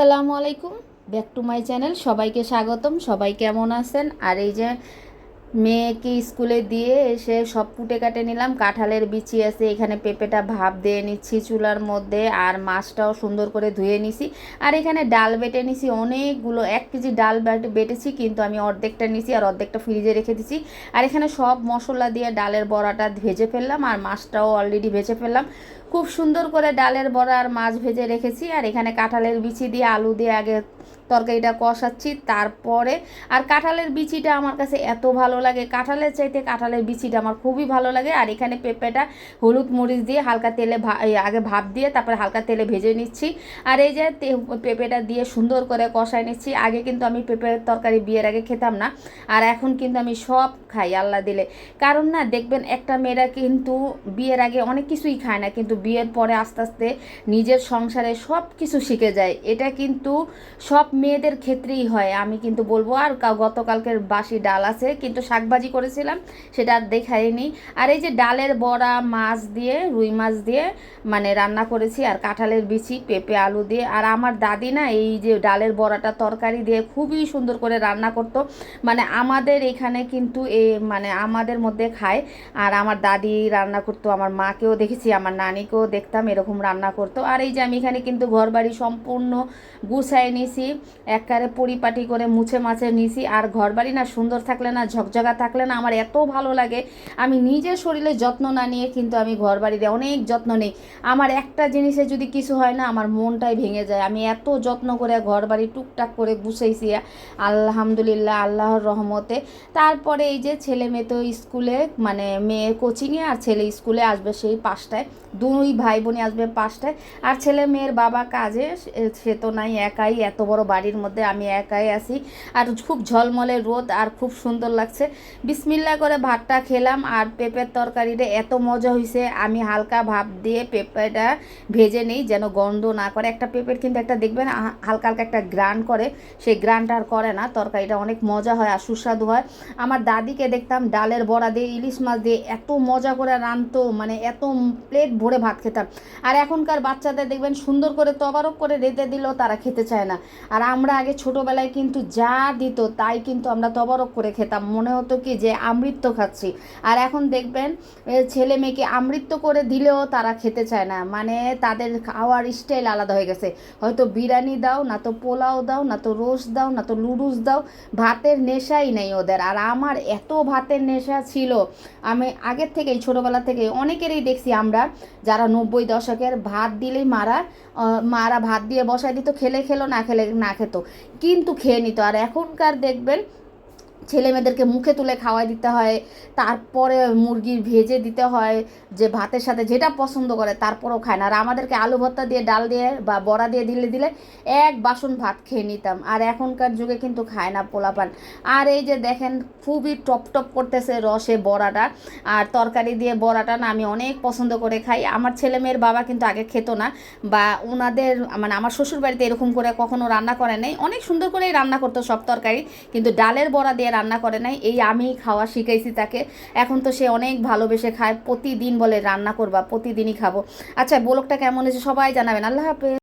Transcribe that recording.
আসসালামু আলাইকুম। Back to my channel সবাইকে স্বাগতম। সবাই কেমন আছেন? আর এই যে মেয়েকে স্কুলে দিয়ে এসে সব কুটে কাটে নিলাম। কাঁঠালের বিচি আছে, এখানে পেঁপেটা ভাপ দিয়ে নিচ্ছি চুলার মধ্যে, আর মাছটাও সুন্দর করে ধুয়ে নিছি। আর এখানে ডাল বেটে নিছি, অনেকগুলো, এক কেজি ডাল বেটে- বেটেছি, কিন্তু আমি অর্ধেকটা নিছি আর অর্ধেকটা ফ্রিজে রেখে দিছি। আর এখানে সব মশলা দিয়ে ডালের বড়াটা ভেজে ফেললাম, আর মাছটাও অলরেডি ভেজে ফেললাম। খুব সুন্দর করে ডালের বড়া আর মাছ ভেজে রেখেছি, আর এখানে কাঁঠালের বিচি দিয়ে আলু দিয়ে আগে তরকারিটা কষাচ্ছি, তারপরে, আর কাঁঠালের বিচিটা আমার কাছে এত ভালো লাগে, কাঁঠালের চাইতে কাঁঠালের বিচিটা আমার খুবই ভালো লাগে, আর এখানে পেঁপেটা হলুদ মরিচ দিয়ে হালকা তেলে আগে ভাপ দিয়ে তারপরে হালকা তেলে ভেজে নিচ্ছি, আর এই যে পেঁপেটা দিয়ে সুন্দর করে কষায় নিচ্ছি, আগে কিন্তু আমি পেঁপের তরকারি বিয়ের আগে খেতাম না, আর এখন কিন্তু আমি সব খাই, আল্লাহ দিলে, কারণ না দেখবেন একটা মেয়েরা কিন্তু বিয়ের আগে অনেক কিছুই খায় না, কিন্তু বিয়ের পরে আস্তে আস্তে নিজের সংসারে সব কিছু শিখে যায়। এটা কিন্তু সব মেয়েদের ক্ষেত্রেই হয়। আমি কিন্তু বলব, আর গতকালকের বাসি ডাল আছে, কিন্তু শাকভাজি করেছিলাম, সেটা আর দেখাইনি। আর এই যে ডালের বড়া, মাছ দিয়ে, রুই মাছ দিয়ে মানে রান্না করেছি, আর কাঁঠালের বিচি, পেঁপে, আলু দিয়ে। আর আমার দাদি না, এই যে ডালের বড়াটা তরকারি দিয়ে খুবই সুন্দর করে রান্না করতো। মানে আমাদের এখানে কিন্তু এ মানে আমাদের মধ্যে খায়। আর আমার দাদি রান্না করতো, আমার মাকেও দেখেছি, আমার নানিকেও দেখতাম এরকম রান্না করতো। আর এই যে আমি এখানে কিন্তু ঘরবাড়ি সম্পূর্ণ গুছায় নিছি, একবারে পরিপাটি করে মুছে মাছে নিছি। আর ঘরবাড়ি না সুন্দর থাকলে না, ঝকঝকা থাকলে না আমার এত ভালো লাগে। আমি নিজের শরীরে যত্ন না নিয়ে কিন্তু আমি ঘরবাড়িতে অনেক যত্ন নেই। আমার একটা জিনিসে যদি কিছু হয় না, আমার মনটাই ভেঙে যায়। আমি এত যত্ন করে ঘরবাড়ি টুকটাক করে গুছাইছি। আলহামদুলিল্লাহ, আল্লাহর রহমতে। তারপরে এই যে ছেলে মেয়ে তো স্কুলে মানে মেয়ে কোচিংয়ে আর ছেলে স্কুলে আসবে সেই পাঁচটায়। দুই ভাই বোনই আসবে পাঁচটায়। আর ছেলে মেয়ের বাবা কাজে, সে- তো নাই একাই, এত বড় বাড়ির মধ্যে আমি একাই আছি। আর খুব ঝলমলে রোদ আর খুব সুন্দর লাগছে। বিসমিল্লা করে ভাতটা খেলাম আর পেঁপের তরকারিটা এত মজা হয়েছে আমি হালকা ভাপ দিয়ে পেঁপেটা ভেজে নিই যেন গন্ধ না করে। একটা পেঁপের কিন্তু একটা দেখবেন হালকা হালকা একটা গ্রান করে, সেই গ্রানটা আর করে না, তরকারিটা অনেক মজা হয় আর সুস্বাদু হয়। আমার দাদিকে দেখতাম ডালের বড়া দিয়ে, ইলিশ মাছ দিয়ে এত মজা করে রানতো মানে এত প্লেট ভরে ভাত খেতাম। আর এখনকার বাচ্চাদের দেখবেন সুন্দর করে তবারক করে রেঁধে দিলেও তারা খেতে চায় না। আর আমরা আগে ছোটোবেলায় কিন্তু যা দিত তাই কিন্তু আমরা তবারক করে খেতাম। মনে হতো কি যে আমৃত্য খাচ্ছি। আর এখন দেখবেন ছেলে মেয়েকে আমৃত্য করে দিলেও তারা খেতে চায় না। মানে তাদের খাওয়ার স্টাইল আলাদা হয়ে গেছে। হয়তো বিরিয়ানি দাও, না তো পোলাও দাও, না তো রোস দাও, না তো লুডুস দাও। ভাতের নেশাই নেই ওদের। আর আমার এত ভাতের নেশা ছিল। আমি আগের থেকেই, ছোটোবেলা থেকে অনেকেরই দেখছি আমরা যারা নব্বই দশকের ভাত দিলেই মারা মারা ভাত দিয়ে বসায় দিত, খেলে খেলো, না খেলে না খেত। কিন্তু খেয়ে নিত। আর এখনকার দেখবেন ছেলে মেয়েদেরকে মুখে তুলে খাওয়াই দিতে হয়, তারপরে মুরগির ভেজে দিতে হয়, যে ভাতের সাথে যেটা পছন্দ করে তারপরেও খায় না। আর আমাদেরকে আলু ভর্তা দিয়ে, ডাল দিয়ে বা বড়া দিয়ে দিলে দিলে এক বাসন ভাত খেয়ে নিতাম। আর এখনকার যুগে কিন্তু খায় না পোলাপান। আর এই যে দেখেন, খুবই টপ টপ করতেছে রসে বড়াটা। আর তরকারি দিয়ে বড়াটা না আমি অনেক পছন্দ করে খাই। আমার ছেলে মেয়ের বাবা কিন্তু আগে খেত না বা ওনাদের মানে আমার শ্বশুর বাড়িতে এরকম করে কখনো রান্না করে নেই। অনেক সুন্দর করেই রান্না করতো সব তরকারি। কিন্তু ডালের বড়া দিয়ে রান্না করে নাই, এই আমি খাওয়া শিখাইছি তাকে। এখন তো সে অনেক ভালোবেসে খায়, প্রতিদিন বলে রান্না করবা, প্রতিদিনই খাব। আচ্ছা ব্লগটা কেমন হয়েছে সবাই জানাবেন। আল্লাহ হাফেজ।